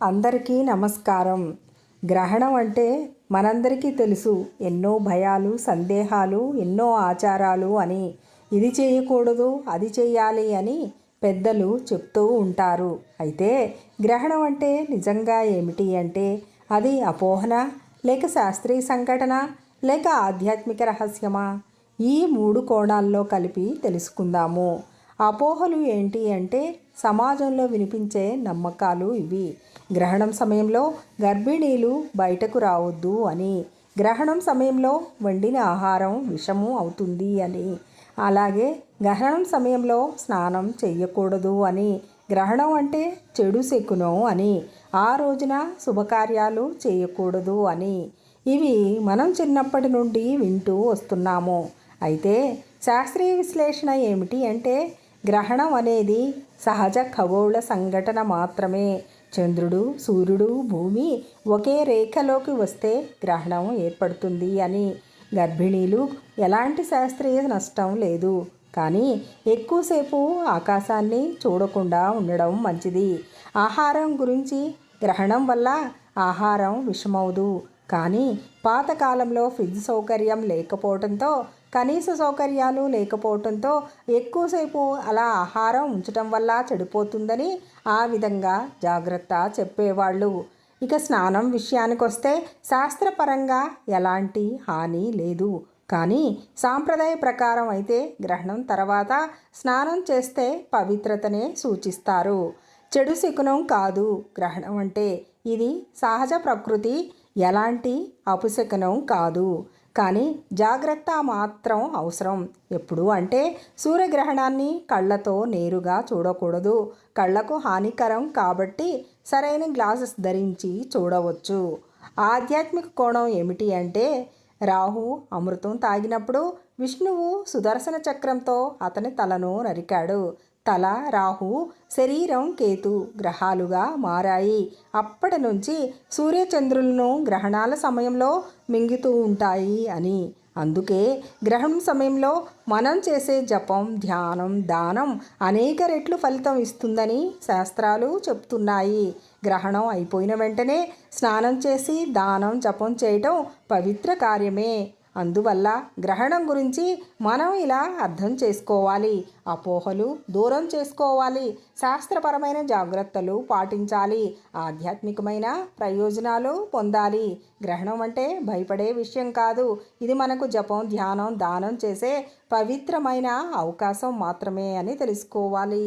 అందరికీ నమస్కారం. గ్రహణం అంటే మనందరికీ తెలుసు ఎన్నో భయాలు సందేహాలు ఎన్నో ఆచారాలు అని. ఇది చేయకూడదు అది చేయాలి అని పెద్దలు చెప్తూ ఉంటారు. అయితే గ్రహణం అంటే నిజంగా ఏమిటి అంటే అది అపోహన లేక శాస్త్రీయ సంఘటన లేక ఆధ్యాత్మిక రహస్యమా? ఈ మూడు కోణాల్లో కలిపి తెలుసుకుందాము. అపోహలు ఏంటి అంటే సమాజంలో వినిపించే నమ్మకాలు ఇవి. గ్రహణం సమయంలో గర్భిణీలు బయటకు రావద్దు అని. గ్రహణం సమయంలో వండిన ఆహారం విషము అవుతుంది అని. అలాగే గ్రహణం సమయంలో స్నానం చేయకూడదు అని. గ్రహణం అంటే చెడు శకునం అని. ఆ రోజున శుభకార్యాలు చేయకూడదు అని. ఇవి మనం చిన్నప్పటి నుండి వింటూ వస్తున్నాము. అయితే శాస్త్రీయ విశ్లేషణ ఏమిటి అంటే గ్రహణం అనేది సహజ ఖగోళ సంఘటన మాత్రమే. చంద్రుడు సూర్యుడు భూమి ఒకే రేఖలోకి వస్తే గ్రహణం ఏర్పడుతుంది అని. గర్భిణీలు ఎలాంటి శాస్త్రీయ నష్టం లేదు. కానీ ఎక్కువసేపు ఆకాశాన్ని చూడకుండా ఉండడం మంచిది. ఆహారం గురించి గ్రహణం వల్ల ఆహారం విషమవుదు. కానీ పాతకాలంలో ఫ్రిడ్జ్ సౌకర్యం లేకపోవడంతో కనీస సౌకర్యాలు లేకపోవడంతో ఎక్కువసేపు అలా ఆహారం ఉంచటం వల్ల చెడిపోతుందని ఆ విధంగా జాగ్రత్త చెప్పేవాళ్ళు. ఇక స్నానం విషయానికి వస్తే శాస్త్రపరంగా ఎలాంటి హాని లేదు. కానీ సాంప్రదాయ ప్రకారం అయితే గ్రహణం తర్వాత స్నానం చేస్తే పవిత్రతనే సూచిస్తారు. చెడు శకునం కాదు గ్రహణం అంటే ఇది సహజ ప్రకృతి ఎలాంటి అపశకనం కాదు. కానీ జాగ్రత్త మాత్రం అవసరం. ఎప్పుడు అంటే సూర్యగ్రహణాన్ని కళ్ళతో నేరుగా చూడకూడదు. కళ్ళకు హానికరం కాబట్టి సరైన గ్లాసెస్ ధరించి చూడవచ్చు. ఆధ్యాత్మిక కోణం ఏమిటి అంటే రాహు అమృతం తాగినప్పుడు విష్ణువు సుదర్శన చక్రంతో అతని తలను నరికాడు. తల రాహు శరీరం కేతు గ్రహాలుగా మారాయి. అప్పటి నుంచి సూర్యచంద్రులను గ్రహణాల సమయంలో మింగుతూ ఉంటాయి అని. అందుకే గ్రహణం సమయంలో మనం చేసే జపం ధ్యానం దానం అనేక రెట్లు ఫలితం ఇస్తుందని శాస్త్రాలు చెప్తున్నాయి. గ్రహణం అయిపోయిన వెంటనే స్నానం చేసి దానం జపం చేయటం పవిత్ర కార్యమే. అందువల్ల గ్రహణం గురించి మనం ఇలా అర్థం చేసుకోవాలి. అపోహలు దూరం చేసుకోవాలి. శాస్త్రపరమైన జాగ్రత్తలు పాటించాలి. ఆధ్యాత్మికమైన ప్రయోజనాలు పొందాలి. గ్రహణం అంటే భయపడే విషయం కాదు. ఇది మనకు జపం ధ్యానం దానం చేసే పవిత్రమైన అవకాశం మాత్రమే అని తెలుసుకోవాలి.